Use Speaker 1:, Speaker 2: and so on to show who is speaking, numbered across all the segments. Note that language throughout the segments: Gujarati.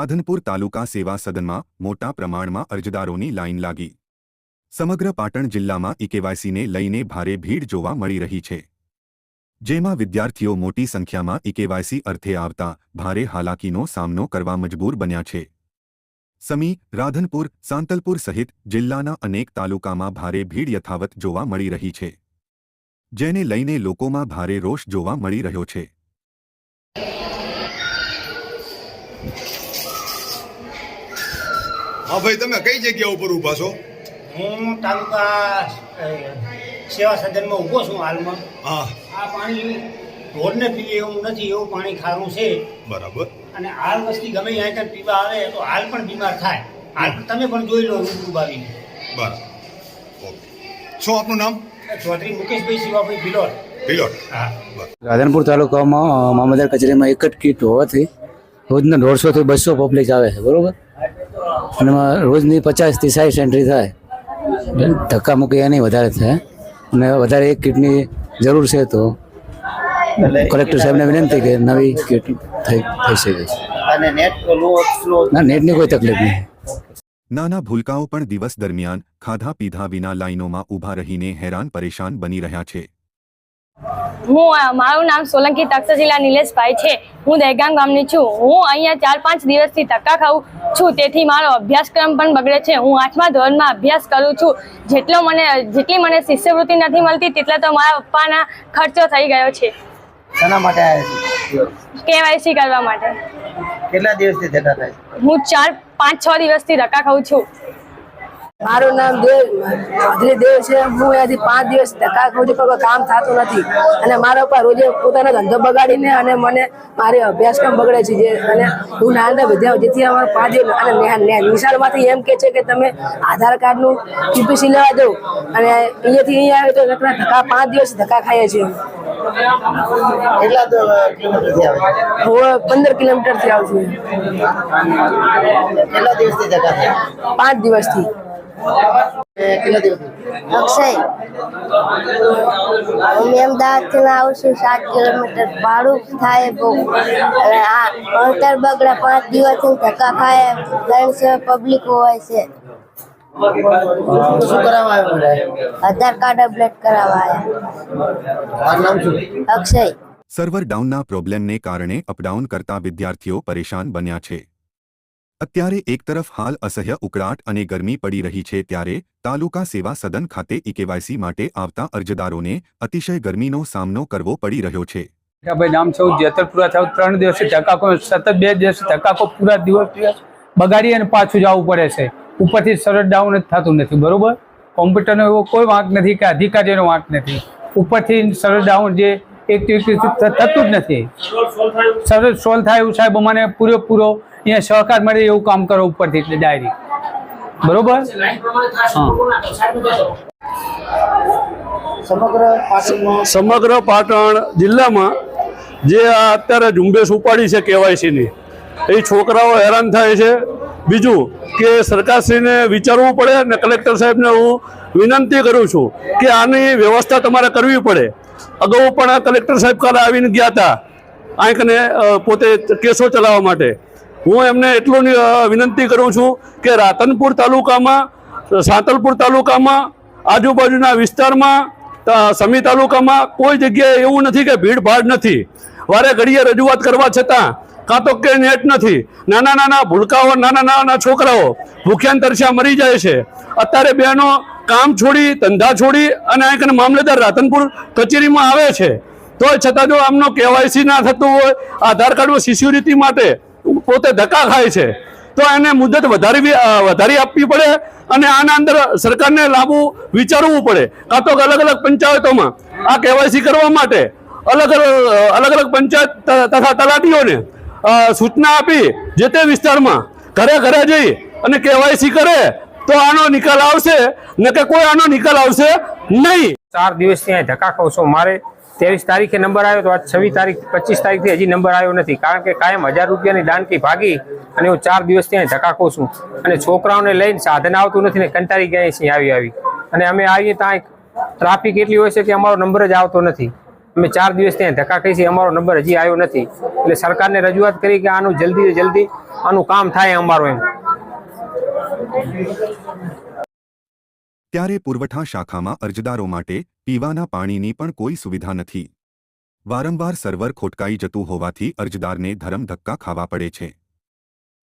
Speaker 1: રાધનપુર તાલુકા સેવા સદનમાં મોટા પ્રમાણમાં અરજદારોની લાઇન લાગી. સમગ્ર પાટણ જિલ્લામાં ઇકેવાયસીને લઈને ભારે ભીડ જોવા મળી રહી છે. જેમાં વિદ્યાર્થીઓ મોટી સંખ્યામાં ઇકેવાયસી અર્થે આવતા ભારે હાલાકીનો સામનો કરવા મજબૂર બન્યા છે. સમી રાધનપુર, સાંતલપુર સહિત જિલ્લાના અનેક તાલુકામાં ભારે ભીડ યથાવત જોવા મળી રહી છે. જેને લઈને લોકોમાં ભારે રોષ જોવા મળી રહ્યો છે.
Speaker 2: હા ભાઈ તમે કઈ જગ્યા ઉપર ઊભા છો?
Speaker 3: હું તાલુકા સેવા સદનમાં ઊભો છું હાલમાં.
Speaker 2: હા.
Speaker 3: આ પાણી ઢોરને પીએ એવું નથી એવું પાણી ખારું છે.
Speaker 2: બરાબર.
Speaker 3: અને હાલ વસ્તી ગમે ત્યાં ત્યાં પીવા આવે તો હાલ પણ બીમાર થાય. હાલ તમે પણ જોઈ લો રૂબરૂ આવીને.
Speaker 2: બરાબર. ઓકે. શું આપનું નામ?
Speaker 3: ચૌધરી મુકેશભાઈ શિવાભાઈ ભિલોડ
Speaker 2: ભિલોટ
Speaker 3: હા.
Speaker 4: રાધનપુર તાલુકામાં અ, મામલતદાર કચેરીમાં એક જ કીટ હોવાથી રોજના દોઢસોથી બસો પબ્લિક આવે છે બરોબર? અને એમાં રોજની પચાસથી સાઠ એન્ટ્રી થાય. ધક્કા મૂકી એની વધારે થાય. અને વધારે એક કીટની જરૂર છે તો કલેક્ટર સાહેબને વિનંતી કે નવી કીટ થઈ થઈ શકે છે.
Speaker 3: અને નેટ લો સ્લો
Speaker 4: ના નેટની કોઈ તકલીફ નહીં.
Speaker 1: નાના ભૂલકાઓ પણ દિવસ દરમિયાન ખાધા પીધા વિના લાઇનોમાં ઊભા રહીને હેરાન પરેશાન બની રહ્યા છે.
Speaker 5: હું મારું નામ સોલંકી તક્ષશિલા નિલેશભાઈ છે. હું દહેગામ ગામની છું. હું અહીંયા ચાર પાંચ દિવસથી ધક્કા ખાઉં છું. તેથી મારો અભ્યાસક્રમ પણ બગડે છે. હું આઠમા ધોરણમાં અભ્યાસ કરું છું. જેટલો મને જેટલી મને શિષ્યવૃત્તિ નથી મળતી તેટલા તો મારા પપ્પાના ખર્ચો થઈ ગયો છે.
Speaker 3: શેના માટે
Speaker 5: કેવાયસી કરવા માટે.
Speaker 3: કેટલા દિવસથી ધક્કા
Speaker 5: હું ચાર પાંચ છ દિવસથી ધક્કા ખાઉં છું.
Speaker 6: મારું નામ દેવ ચૌધરી દેવ છે. હું અહીંયાથી પાંચ દિવસ ધક્કા ખાઉં પણ કામ થતું નથી. અને મારા ઉપર રોજે પોતાનો ધંધો બગાડીને અને મને મારી અભ્યાસક્રમ બગડે છે. જે અને હું નાના વિદ્યાર્થી જેથી અમારો પાંચ દિવસ અને નિશાળમાંથી એમ કે છે કે તમે આધાર કાર્ડનું ટીપીસી લેવા દો. અને અહીંયાથી અહીંયા આવે તો ધક્કા પાંચ દિવસ ધક્કા ખાઈએ છીએ. હું પંદર કિલોમીટરથી આવું છું. પાંચ દિવસથી.
Speaker 3: કેટલા દિવસથી
Speaker 7: અક્ષય હું અમદાવાદથી આવું છું સાત કિલોમીટર ભાડું થાય બહુ અને આ અંતર બગડે પાંચ દિવસથી ધક્કા ખાય ત્રણસો પબ્લિક હોય છે
Speaker 3: શું કરાવવા આવ્યો
Speaker 7: આધાર કાર્ડ અપડેટ કરાવવા આવ્યા
Speaker 3: મારું નામ શું
Speaker 7: અક્ષય
Speaker 1: સર્વર ડાઉનના પ્રોબ્લેમને કારણે અપડાઉન કરતા વિદ્યાર્થીઓ પરેશાન બન્યા છે અત્યારે એક તરફ હાલ અસહ્ય ઉકળાટ અને ગરમી પડી રહી છે ત્યારે તાલુકા સેવા સદન ખાતે ઈકેવાયસી માટે આવતા અરજદારોને અતિશય ગરમીનો સામનો કરવો પડી રહ્યો છે.
Speaker 8: ભાઈ નામ છે જેતરપુરા થાવ ત્રણ દિવસથી ધકાકો, સતત બે દિવસ ધકાકો, પૂરા દિવસ દિવસ બગાડી અને પાછું જવું પડે છે. ઉપરથી સરળ ડાઉન જ થતું નથી, બરોબર? કોમ્પ્યુટરનો એવો કોઈ વાંક નથી કે અધિકારીનો વાંક નથી. ઉપરથી સરળ ડાઉન જે એક થતું જ નથી. સરળ સોલ્વ થાય એવું સાહેબ અમને પૂરેપૂરો અહીંયા સહકાર મળે એવું કામ કરો ઉપરથી એટલે ડાયરી. બરોબર?
Speaker 3: સમગ્ર
Speaker 9: સમગ્ર પાટણ જિલ્લામાં જે આ અત્યારે ઝુંબેશ ઉપાડી છે કેવાયસીની એ છોકરાઓ હેરાન થાય છે. બીજું કે સરકારશ્રીને વિચારવું પડે અને કલેક્ટર સાહેબને હું વિનંતી કરું છું કે આની વ્યવસ્થા તમારે કરવી પડે. અગાઉ પણ આ કલેક્ટર સાહેબ કાલે આવીને ગયા હતા. આંકને પોતે કેસો ચલાવવા માટે. હું એમને એટલું વિનંતી કરું છું કે રાતનપુર તાલુકામાં, સાંતલપુર તાલુકામાં, આજુબાજુના વિસ્તારમાં સમી તાલુકામાં કોઈ જગ્યાએ એવું નથી કે ભીડભાડ નથી. વારે ઘડીએ રજૂઆત કરવા છતાં કાં તો કે નેટ નથી. નાના નાના ભૂલકાઓ, નાના નાના છોકરાઓ ભૂખ્યાન તરસ્યા મરી જાય છે. અત્યારે બહેનો કામ છોડી, ધંધા છોડી અને અહીં મામલેદાર રાતનપુર કચેરીમાં આવે છે. તો છતાં જો આમનો કેવાયસી ના થતું હોય, આધાર કાર્ડમાં શિષ્યવૃત્તિ માટે પોતે ધક્કા ખાય છે. તો એને મુદત વધારી વધારી આપવી પડે અને આના અંદર સરકારને લાંબુ વિચારવું પડે. કાં તો અલગ અલગ પંચાયતોમાં આ કેવાયસી કરવા માટે અલગ અલગ અલગ પંચાયત તથા તલાટીઓને સૂચના આપી જે તે વિસ્તારમાં ઘરે ઘરે જઈ અને કેવાયસી કરે તો આનો નિકાલ આવશે ને કે કોઈ આનો નિકાલ આવશે નહીં.
Speaker 8: ચાર દિવસથી અહીં ધક્કા ખાઉં છું મારે. ત્રેવીસ તારીખે નંબર આવ્યો તો આજ છવ્વીસ તારીખ, પચીસ તારીખથી હજી નંબર આવ્યો નથી. કારણ કે કાયમ હજાર રૂપિયાની દાનકી ભાગી અને હું ચાર દિવસથી અહીં ધકાકો છું. અને છોકરાઓને લઈને સાધન આવતું નથી ને કંટાળી ગયા છીએ આવી આવી. અને અમે આવીએ ત્યાં ટ્રાફિક એટલી હોય છે કે અમારો નંબર જ આવતો નથી.
Speaker 10: અમે ચાર દિવસ ત્યાં ધક્કા કહી છીએ, અમારો નંબર હજી આવ્યો નથી. એટલે સરકારને રજૂઆત કરી કે આનું જલ્દી જલ્દી આનું કામ થાય અમારું એમ.
Speaker 1: ત્યારે પુરવઠા શાખામાં અરજદારો માટે પીવાના પાણીની પણ કોઈ સુવિધા નથી. વારંવાર સર્વર ખોટકાઈ જતું હોવાથી અરજદારને ધરમ ધક્કા ખાવા પડે છે.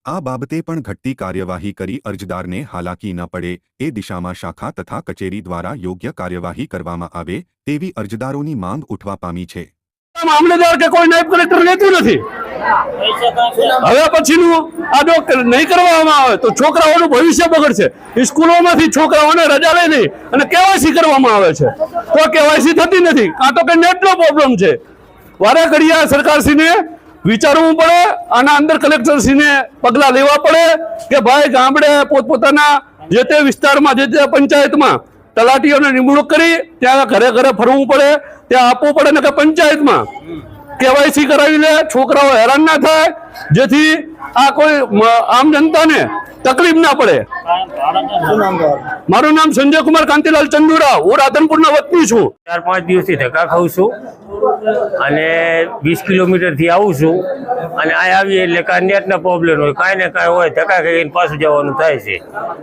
Speaker 1: આ બાબતે પણ ઘટતી કાર્યવાહી કરી અરજદારને હાલાકી ન પડે એ દિશામાં શાખા તથા કચેરી દ્વારા યોગ્ય કાર્યવાહી કરવામાં આવે તેવી અરજદારોની માંગ ઉઠવા પામી છે.
Speaker 9: મામલેદાર કે કોઈ નાયબ કલેક્ટર લેતું નથી. હવે પછીનું આ જો નહીં કરવામાં આવે તો છોકરાઓનું ભવિષ્ય બગડશે. સ્કૂલોમાંથી છોકરાઓને રજા લઈ નહીં અને કેવાયસી કરવામાં આવે છે. તો કેવાયસી થતી નથી. કાં તો કે નેટનો પ્રોબ્લેમ છે. વારે ઘડિયા સરકારશ્રીને વિચારવું પડે આના અંદર કલેક્ટરશ્રીને પગલાં લેવા પડે કે ભાઈ ગામડે પોતપોતાના જે તે વિસ્તારમાં, જે તે પંચાયતમાં તલાટીઓને નિમણૂક કરી, ત્યાં ઘરે ઘરે ફરવું પડે. ત્યાં આપવું પડે ને કે પંચાયતમાં. કેવાયસી કરાવી લે છોકરાઓ હેરાન ના થાય, જેથી આ કોઈ આમ જનતાને તકલીફ ના પડે. મારું નામ સંજય કુમાર કાંતિલાલ ચંદુરા. હું રાધનપુરના વતની છું.
Speaker 10: ચાર પાંચ દિવસથી ધક્કા ખાઉં છું અને વીસ કિલોમીટરથી આવું છું અને આ આવી એટલે કાંઈ નેટના પ્રોબ્લેમ હોય, કાંઈ ને કાંઈ હોય, ધક્કા ખાઈને પાછું જવાનું થાય છે.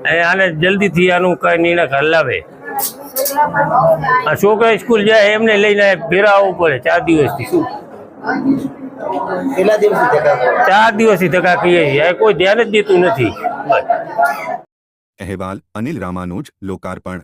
Speaker 10: અને આને જલ્દીથી આનું કાંઈ નિર્ણય લાવે. આ છોકરા સ્કૂલ જાય એમને લઈને ફેરા આવવું પડે ચાર દિવસથી. શું? ચાર દિવસથી ધક્કા કહીએ છીએ. કોઈ ધ્યાન જ દેતું નથી.
Speaker 1: અહેવાલ અનિલ રામાનુજ લોકાર્પણ.